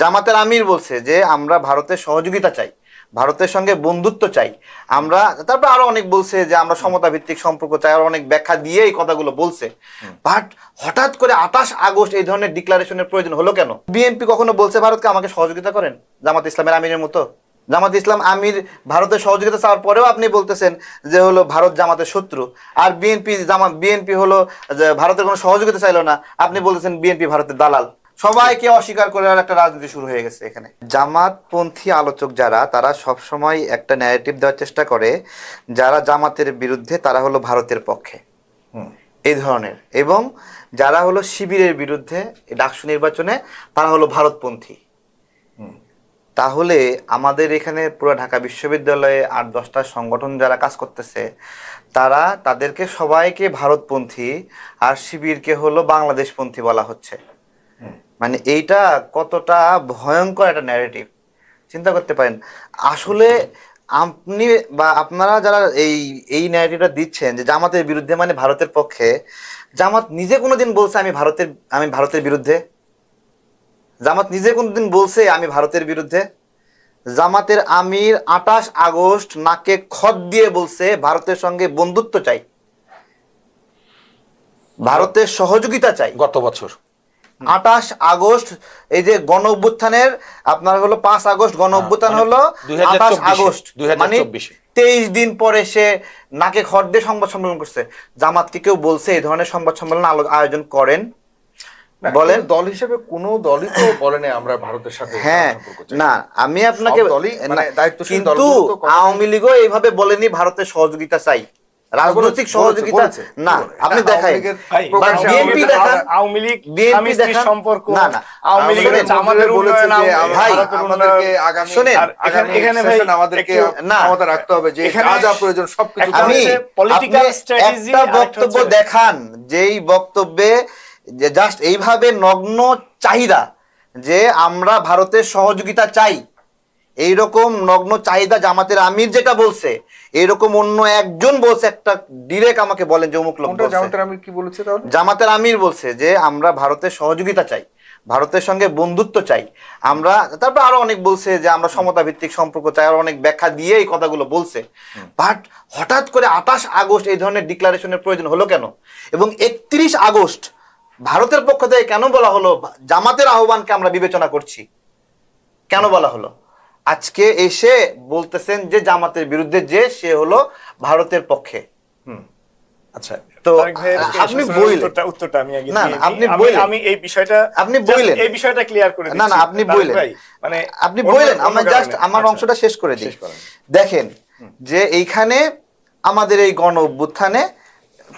জামাতের আমির বলছে যে আমরা ভারতের সহযোগিতা চাই ভারতের সঙ্গে বন্ধুত্ব চাই। আমরা তারপর আরও অনেক বলছে যে আমরা সমতা ভিত্তিক সম্পর্ক চাই। আরও অনেক ব্যাখ্যা দিয়ে এই কথাগুলো বলছে। বাট হঠাৎ করে আঠাশ আগস্ট এই ধরনের ডিক্লারেশনের প্রয়োজন হলো কেন? বিএনপি কখনো বলছে ভারতকে আমাকে সহযোগিতা করেন? জামাত ইসলামের আমিরের মতো? জামাত ইসলাম আমির ভারতের সহযোগিতা চাওয়ার পরেও আপনি বলতেছেন যে হলো ভারত জামাতের শত্রু। আর বিএনপি জামাত বিএনপি হলো ভারতের কোনো সহযোগিতা চাইলো না। আপনি বলতেছেন বিএনপি ভারতের দালাল। সবাইকে অস্বীকার করে আর একটা রাজনীতি শুরু হয়ে গেছে এখানে। জামাতপন্থী আলোচক যারা তারা সব সময় একটা ন্যারেটিভ দেওয়ার চেষ্টা করে যারা জামাতের বিরুদ্ধে তারা হলো ভারতের পক্ষে। এই ধরনের। এবং যারা হলো শিবিরের বিরুদ্ধে ডাকসু নির্বাচনে তারা হলো ভারতপন্থী। তাহলে আমাদের এখানে পুরো ঢাকা বিশ্ববিদ্যালয়ে আট দশটা সংগঠন যারা কাজ করতেছে তারা তাদেরকে সবাইকে ভারতপন্থী আর শিবিরকে হলো বাংলাদেশপন্থী বলা হচ্ছে। মানে এইটা কতটা ভয়ঙ্কর একটা ন্যারেটিভ চিন্তা করতে পারেন। আসলে আপনি বা আপনারা যারা এই এই ন্যারেটিভটা দিচ্ছেন যে জামাতের বিরুদ্ধে মানে ভারতের পক্ষে, জামাত নিজে কোনো দিন বলছে আমি ভারতের আমি ভারতের বিরুদ্ধে? জামাত নিজে কোনো দিন বলছে আমি ভারতের বিরুদ্ধে? জামাতের আমির আঠাশ আগস্ট নাকে খত দিয়ে বলছে ভারতের সঙ্গে বন্ধুত্ব চাই। ভারতের সহযোগিতা চাই। গত বছর। আঠাশ আগস্ট এই যে গণ অভ্যুত্থানের আপনার হলো পাঁচ আগস্ট গণ অভ্যুত্থান মানে হলো আঠাশ আগস্ট। মানে তেইশ দিন পরে সে নাকে খড় দিয়ে সংবাদ সম্মেলন করছে। জামাতকে কেউ বলছে এই ধরনের সংবাদ সম্মেলন আয়োজন করেন। বলেন। দল হিসেবে কোনো দলই তো বলে নাই আমরা ভারতের সাথে হ্যাঁ না আমি আপনাকে মানে কিন্তু আওয়ামী লীগও এইভাবে বলেনি ভারতের সহযোগিতা চাই। রাজনৈতিক সহযোগিতা না আপনি আওয়ামী দেখাই লীগের ভাই, প্রকাশ্যে বিএনপি দেখান। আওয়ামী লীগ বিএনপি দেখান। সম্পর্ক। না আওয়ামী আমাদের উন্নয়ন ভাই, আমাদেরকে আগামী শোনেন, এখানে- ভাই আমাদেরকে না। ক্ষমতা রাখতে হবে যে এখানে যা যা প্রয়োজন সবকিছু আমি হচ্ছে political একটা বক্তব্য দেখান যেই বক্তব্যে জাস্ট এইভাবে নগ্ন চাহিদা যে আমরা ভারতের সহযোগিতা চাই। এইরকম নগ্ন চাহিদা জামাতের আমির যেটা বলছে এরকম অন্য একজন বলছে একটা ডিরেক্ট আমাকে বলেন যে অমুক লোক জামাতের আমি কি বলেছি জামাতের আমির বলছে যে আমরা ভারতের সহযোগিতা চাই ভারতের সঙ্গে বন্ধুত্ব চাই। আমরা তারপর আরও অনেক বলছে যে আমরা সমতা ভিত্তিক সম্পর্ক চাই আরও অনেক ব্যাখ্যা দিয়ে এই কথাগুলো বলছে। বাট হঠাৎ করে আঠাশ আগস্ট এই ধরনের ডিক্লারেশনের প্রয়োজন হলো কেন? এবং একত্রিশ আগস্ট ভারতের পক্ষ থেকে কেন বলা হলো? জামাতের আহ্বানকে আমরা বিবেচনা করছি। কেন বলা হলো? আজকে এসে বলতেছেন যে জামাতের বিরুদ্ধে যে সে হলো ভারতের পক্ষে। আচ্ছা তো আপনি বললেন। উত্তরটা উত্তরটা আমি আগে না। আপনি আমি- বললেন। এই বিষয়টা আপনি এই বিষয়টা ক্লিয়ার করে না না আপনি তারেক বললেন ভাই, মানে আপনি আমরা জাস্ট আমার আচ্ছা, অংশটা শেষ করে দিই। দেখেন যে এইখানে আমাদের এই গণ অভ্যুত্থানে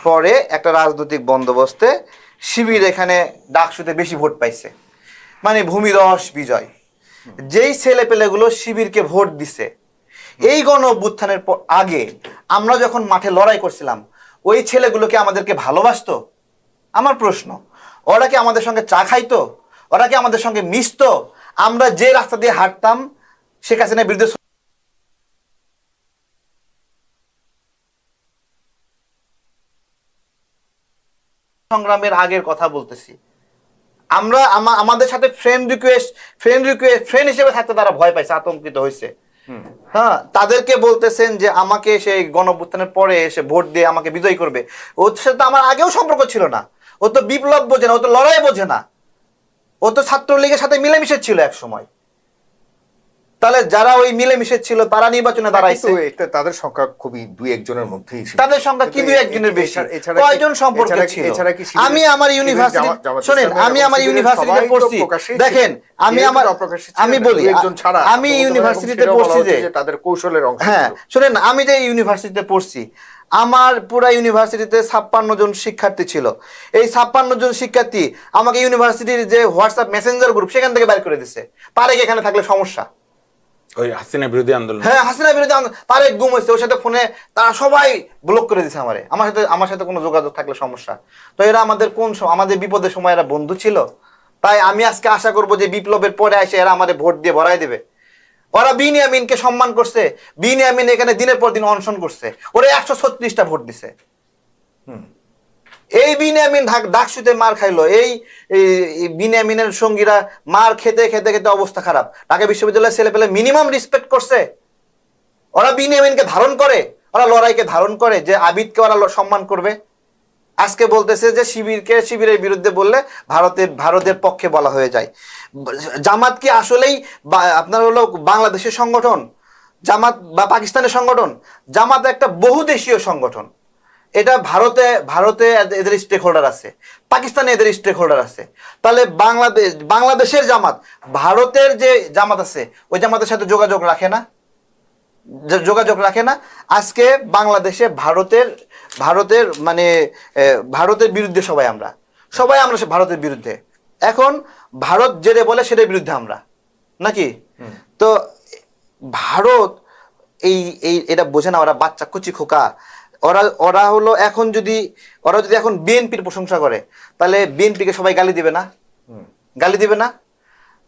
পরে একটা রাজনৈতিক বন্দোবস্তে শিবির এখানে ডাকসুতে বেশি ভোট পাইছে। মানে ভূমিরস বিজয়। যেই ছেলে পেলেগুলো শিবিরকে ভোট দিছে, এই গণ অভ্যুত্থানের আগে আমরা যখন মাঠে লড়াই করছিলাম, ওই ছেলেগুলোকে আমাদেরকে ভালোবাসতো? আমার প্রশ্ন। ওরা কি আমাদের সঙ্গে চা খাইতো? ওরা কি আমাদের সঙ্গে মিশতো? আমরা যে রাস্তা দিয়ে হাঁটতাম, শেখ হাসিনার বিরুদ্ধে সংগ্রামের আগের কথা বলতেছি। আমরা আমাদের সাথে friend request friend request friend হিসেবে থাকতে তারা ভয় পাইছে আতঙ্কিত হয়েছে হ্যাঁ তাদেরকে বলতেছেন যে আমাকে সেই গণভুত্থানের পরে এসে ভোট দিয়ে আমাকে বিজয়ী করবে। ওর সাথে তো আমার আগেও সম্পর্ক ছিল না। ও তো বিপ্লব বোঝে না ও তো লড়াই বোঝে না। ও তো ছাত্রলীগের সাথে মিলেমিশে ছিল এক সময়। তাহলে যারা ওই মিলেমিশে ছিল তারা নির্বাচনে দাঁড়াইছে। এটা তাদের সংখ্যা খুবই দুই একজনের মধ্যেই ছিল। তাদের সংখ্যা কি দুই একজনের বেশি? কয়জন সম্পর্কে ছিল? আমি আমার ইউনিভার্সিটি শোনেন আমি আমার ইউনিভার্সিটিতে পড়ছি। দেখেন আমি আমার আমি বলি একজন ছাড়া। আমি ইউনিভার্সিটিতে পড়ছি যে তাদের কৌশলের অংশ হ্যাঁ শুনেন আমি যে ইউনিভার্সিটিতে পড়ছি আমার পুরা ইউনিভার্সিটিতে ছাপ্পান্ন জন শিক্ষার্থী ছিল। এই ছাপ্পান্ন জন শিক্ষার্থী আমাকে ইউনিভার্সিটির যে হোয়াটসঅ্যাপ মেসেঞ্জার গ্রুপ সেখান থেকে বের করে দিছে। পারে এখানে থাকলে সমস্যা? ওই হাসিনা বিরোধী আন্দোলন। হ্যাঁ হাসিনা বিরোধী আন্দোলন। তারেক গুম হয়েছে ওর সাথে ফোনে তারা সবাই ব্লক করে দিছে আমারে। আমার সাথে আমার সাথে কোনো যোগাযোগ থাকলে সমস্যা। তো এরা আমাদের কোন আমাদের বিপদের সময় এরা বন্ধু ছিল? তাই আমি আজকে আশা করব যে বিপ্লবের পরে এসে এরা আমাদের ভোট দিয়ে ভরাই দেবে। ওরা বিনিয়ামিনকে সম্মান করছে। বিনিয়ামিন এখানে দিনের পর দিন অনশন করছে। ওরা একশো ছত্রিশটা ভোট দিছে। এই বিনিয়ামিন ডাকসুতে মার খাইলো। এই বিনিয়ামিনের সঙ্গীরা মার খেতে খেতে খেতে অবস্থা খারাপ। ঢাকা বিশ্ববিদ্যালয়ের ছেলে পেলে মিনিমাম রেসপেক্ট করছে। ওরা বিনিয়ামিনকে ধারণ করে, ওরা লড়াইকে ধারণ করে যে আবিদকে ওরা সম্মান করবে। আজকে বলতেছে যে শিবিরকে, শিবিরের বিরুদ্ধে বললে ভারতের ভারতের পক্ষে বলা হয়ে যায়। জামাত কি আসলেই আপনার হলো বাংলাদেশের সংগঠন? জামাত বা পাকিস্তানের সংগঠন? জামাত একটা বহুদেশীয় সংগঠন। এটা ভারতে ভারতে এদের স্টেক হোল্ডার আছে। পাকিস্তানে এদের স্টেক হোল্ডার আছে। তাহলে বাংলাদেশ বাংলাদেশের জামাত ভারতের যে জামাত আছে ওই জামাতের সাথে যোগাযোগ রাখে না? যোগাযোগ রাখে না? আজকে বাংলাদেশে ভারতের ভারতের মানে ভারতের বিরুদ্ধে সবাই আমরা। সবাই আমরা ভারতের বিরুদ্ধে। এখন ভারত যেটা বলে সেটার বিরুদ্ধে আমরা। নাকি? তো ভারত এই এই এটা বোঝে না ওরা বাচ্চা কুচি খোকা। ওরা ওরা হলো এখন যদি ওরা যদি এখন বিএনপির প্রশংসা করে তাহলে বিএনপিকে সবাই গালি দিবে না? গালি দিবে না?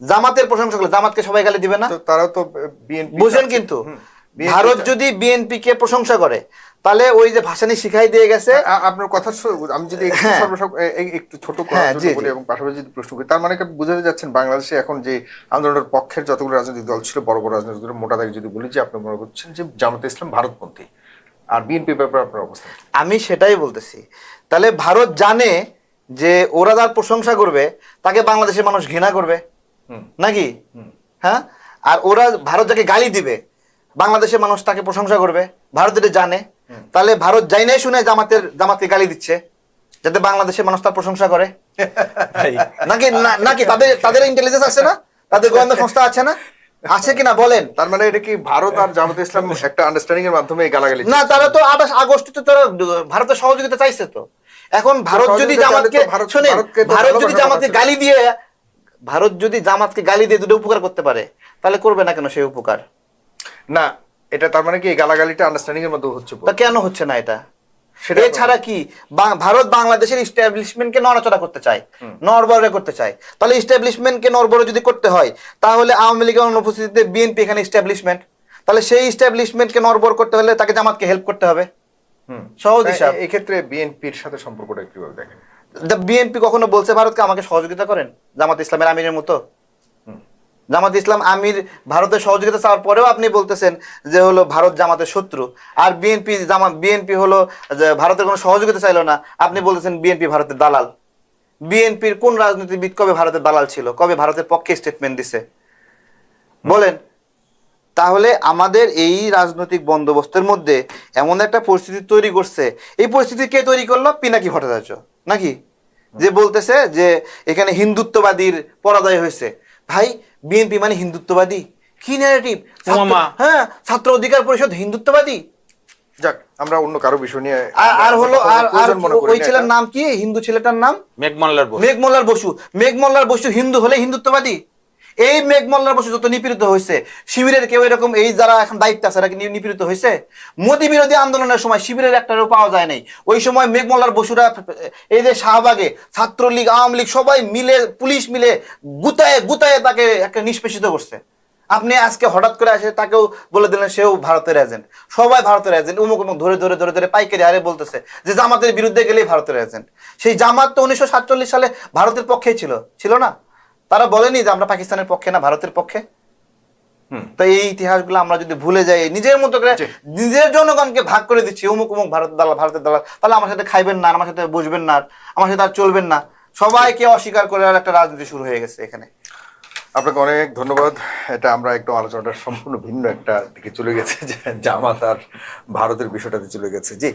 জামাতের প্রশংসা করলে জামাতকে সবাই গালি দিবে না? তো তারাও তো বিএনপি বুঝেন কিন্তু ভারত যদি বিএনপি কে প্রশংসা করে তাহলে ওই যে ভাসানি শিখাই দিয়ে গেছে। আপনার কথা আমি যদি একটু হ্যাঁ। ছোট হ্যাঁ, বলি এবং পাশাপাশি যদি প্রশ্ন করি তার মানে বুঝাতে যাচ্ছেন বাংলাদেশে এখন যে আন্দোলনের পক্ষের যতগুলো রাজনৈতিক দল ছিল বড় বড় রাজনৈতিক দল মোটা দাগে যদি বলি যে আপনি মনে করছেন যে জামাতে ইসলাম ভারতপন্থী। আর বিএনপি ব্যাপারে আপনার আমি সেটাই বলতেছি। তাহলে ভারত জানে যে ওরা যার প্রশংসা করবে তাকে বাংলাদেশের মানুষ ঘৃণা করবে। নাকি? হ্যাঁ? আর ওরা ভারত যাকে গালি দিবে বাংলাদেশের মানুষ তাকে প্রশংসা করবে। ভারত এটা জানে তাহলে ভারত যাই নাই শুনে জামাতের জামাতকে গালি দিচ্ছে যাতে বাংলাদেশের মানুষ তার প্রশংসা করে। নাকি নাকি তাদের তাদের ইন্টেলিজেন্স আছে না? তাদের গোয়েন্দা সংস্থা আছে না? আছে কিনা বলেন? তার মানে এটা কি ভারত আর জামাত ইসলাম একটা আন্ডারস্ট্যান্ডিং এর মাধ্যমে গালাগালি না তারা তো আঠাশ আগস্টে তারা ভারতের সহযোগিতা চাইছে তো। এখন ভারত যদি জামাতকে শোনেন ভারত যদি জামাতকে গালি দিয়ে ভারত যদি জামাতকে গালি দিয়ে দুটো উপকার করতে পারে তাহলে করবে না কেন সেই উপকার? না এটা তার মানে কি গালাগালিটা আন্ডারস্ট্যান্ডিং এর মধ্যে হচ্ছে তা কেন হচ্ছে না এটা? এছাড়া কি ভারত বাংলাদেশের ইস্টাবলিশমেন্টকে নড়াচড়া করতে চায় নড়বড়ে করতে চায়। তাহলে ইস্টাবলিশমেন্টকে নড়বড়ে যদি করতে হয় তাহলে আওয়ামী লীগের অনুপস্থিতিতে বিএনপি এখানে ইস্টাবলিশমেন্ট তাহলে সেই ইস্টাবলিশমেন্টকে নড়বড় করতে হলে তাকে জামাতকে হেল্প করতে হবে। সহজ হিসাব। এই ক্ষেত্রে বিএনপির সাথে সম্পর্কটা কীভাবে দেখেন? বিএনপি কখনো বলছে ভারতকে আমাকে সহযোগিতা করেন? জামাত ইসলামের আমিরের মতো? জামাত ইসলাম আমির ভারতের সহযোগিতা চাওয়ার পরেও আপনি বলতেছেন যে হলো ভারত জামাতের শত্রু। আর বিএনপি জামাত বিএনপি হলো ভারতের কোনো সহযোগিতা চাইলো না। আপনি বলতেছেন বিএনপি ভারতের দালাল। বিএনপির কোন রাজনীতিবিদ কবে ভারতের দালাল ছিল? কবে ভারতের পক্ষে স্টেটমেন্ট দিছে? বলেন। তাহলে আমাদের এই রাজনৈতিক বন্দোবস্তের মধ্যে এমন একটা পরিস্থিতি তৈরি করছে। এই পরিস্থিতি কে তৈরি করল? পিনাকি ভট্টাচার্য। নাকি? যে বলতেছে যে এখানে হিন্দুত্ববাদীর পরাজয় হয়েছে। ভাই বিএনপি মানে হিন্দুত্ববাদী। কি ন্যারেটিভ। হ্যাঁ ছাত্র অধিকার পরিষদ হিন্দুত্ববাদী। যাক আমরা অন্য কারও বিষয় নিয়ে আর হলো আর আর মনে ওই ছেলের নাম কি? হিন্দু ছেলেটার নাম? মেঘমল্লার বসু। মেঘমল্লার বসু। মেঘমল্লার বসু হিন্দু হলে হিন্দুত্ববাদী। এই মেঘ মোল্লার বসু যত নিপীড়িত হয়েছে, শিবিরের কেউ এরকম এই যারা এখন দায়িত্ব আছে, এরা নিপীড়িত হয়েছে? মোদী বিরোধী আন্দোলনের সময় শিবিরের একটারও পাওয়া যায় নাই। ওই সময় মেঘ মোল্লার বসুরা, এই যে শাহবাগে ছাত্রলীগ, আওয়ামী লীগ, সবাই মিলে, পুলিশ মিলে গুতায়ে গুতায়ে তাকে একটা নিষ্পেষিত করছে। আপনি আজকে হঠাৎ করে আসে তাকেও বলে দিলেন, সেও ভারতের এজেন্ট সবাই ভারতের এজেন্ট উমুক উমুক ধরে ধরে ধরে ধরে পাইকারি হারে বলতেছে যে জামাতের বিরুদ্ধে গেলেই ভারতের এজেন্ট সেই জামাত তো উনিশশো সাতচল্লিশ সালে ভারতের পক্ষেই ছিল। ছিল না? তারা বলেনি যে আমরা পাকিস্তানের পক্ষে না ভারতের পক্ষে। তো এই ইতিহাসগুলো আমরা যদি ভুলে যাই নিজের মতো করে। নিজের জনগণকে ভাগ করে দিচ্ছি। অমুক অমুক ভারত দালাল ভারতের দালাল। তাহলে আমার সাথে খাইবেন না আমার সাথে বসবেন না আমার সাথে আর চলবেন না। সবাইকে অস্বীকার করে আর একটা রাজনীতি শুরু হয়ে গেছে এখানে। আপনাকে অনেক ধন্যবাদ। এটা আমরা একটু আলোচনাটা সম্পূর্ণ ভিন্ন একটা দিকে চলে গেছে যে জামাত আর ভারতের বিষয়টাতে চলে গেছে। জি।